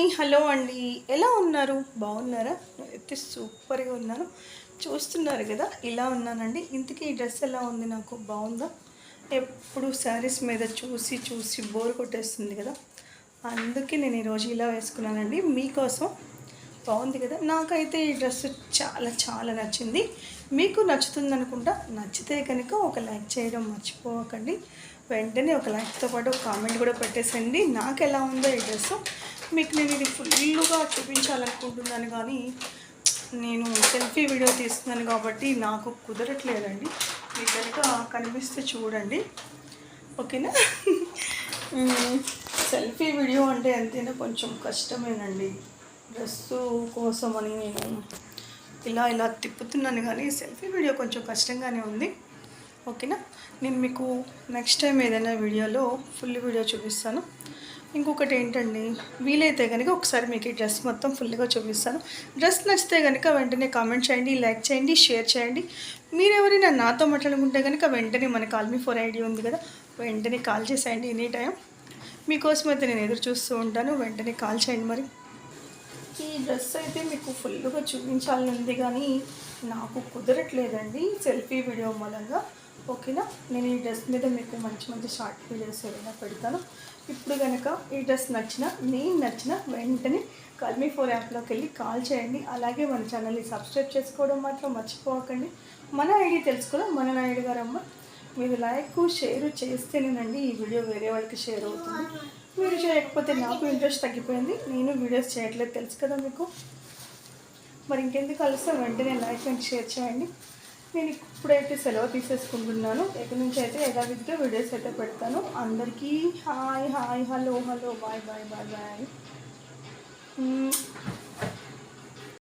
Hi hello అండి. ఎలా ఉన్నారు? బాగున్నారా? అయితే సూపర్గా ఉన్నాను. చూస్తున్నారు కదా ఇలా ఉన్నానండి. ఇంతకీ ఈ డ్రెస్ ఎలా ఉంది నాకు? బాగుందా? ఎప్పుడు శారీస్ మీద చూసి చూసి బోర్ కొట్టేస్తుంది కదా. అందుకే నేను ఈరోజు ఇలా వేసుకున్నానండి. మీకోసం బాగుంది కదా? నాకైతే ఈ డ్రెస్ చాలా చాలా నచ్చింది. మీకు నచ్చుతుంది అనుకుంటా నచ్చితే కనుక ఒక లైక్ చేయడం మర్చిపోకండి. వెంటనే ఒక లైక్తో పాటు ఒక కామెంట్ కూడా పెట్టేసండి. నాకు ఎలా ఉందో ఈ డ్రెస్. మీకు నేను ఇది ఫుల్గా చూపించాలనుకుంటున్నాను కానీ నేను సెల్ఫీ వీడియో తీస్తున్నాను కాబట్టి నాకు కుదరట్లేదండి. మీకు కనుక కనిపిస్తే చూడండి. ఓకేనా? సెల్ఫీ వీడియో అంటే ఎంతైనా కొంచెం కష్టమేనండి. డ్రెస్సు కోసం అని నేను ఇలా ఇలా తిప్పుతున్నాను కానీ సెల్ఫీ వీడియో కొంచెం కష్టంగానే ఉంది. ఓకేనా? నేను మీకు నెక్స్ట్ టైం ఏదైనా వీడియోలో ఫుల్ వీడియో చూపిస్తాను. ఇంకొకటి ఏంటండి? వీలైతే కనుక ఒకసారి మీకు ఈ డ్రెస్ మొత్తం ఫుల్గా చూపిస్తాను. డ్రెస్ నచ్చితే కనుక వెంటనే కామెంట్ చేయండి లైక్ చేయండి షేర్ చేయండి. మీరెవరైనా నాతో మాట్లాడుకుంటే కనుక వెంటనే మన కాల్ మీ ఫోర్ ఐడి ఉంది కదా వెంటనే కాల్ చేసేయండి ఎనీ టైం మీకోసం అయితే నేను ఎదురు చూస్తూ ఉంటాను. వెంటనే కాల్ చేయండి మరి. ఈ డ్రెస్ అయితే మీకు ఫుల్గా చూపించాలని ఉంది కానీ నాకు కుదరట్లేదండి సెల్ఫీ వీడియో మూలంగా. ఓకేనా? నేను ఈ డ్రెస్ మీద మీకు మంచి మంచి షార్ట్ వీడియోస్ ఏదైనా పెడతాను. ఇప్పుడు కనుక ఈ డ్రెస్ నచ్చిన నేను నచ్చిన వెంటనే కల్మీ ఫోర్ యాప్లోకి వెళ్ళి కాల్ చేయండి. అలాగే మన ఛానల్ని సబ్స్క్రైబ్ చేసుకోవడం మాత్రం మర్చిపోకండి. మన ఐడి తెలుసుకోవడం మన నాయుడు గారు అమ్మ మీరు లైక్ షేర్ చేస్తేనేనండి ఈ వీడియో వేరే వాళ్ళకి షేర్ అవుతుంది. మీరు చేయకపోతే నాకు ఇంట్రెస్ట్ తగ్గిపోయింది. నేను వీడియోస్ చేయట్లేదు. తెలుసు కదా మీకు? మరి ఇంకెందుకు కలిస్తే వెంటనే లైక్ అండ్ షేర్ చేయండి. నేను ఇప్పుడైతే సెలవు తీసేసుకుంటున్నాను. ఇక్కడి నుంచి అయితే యథావిధిగా వీడియోస్ అయితే పెడతాను. అందరికీ hi hi hello hello bye bye bye bye.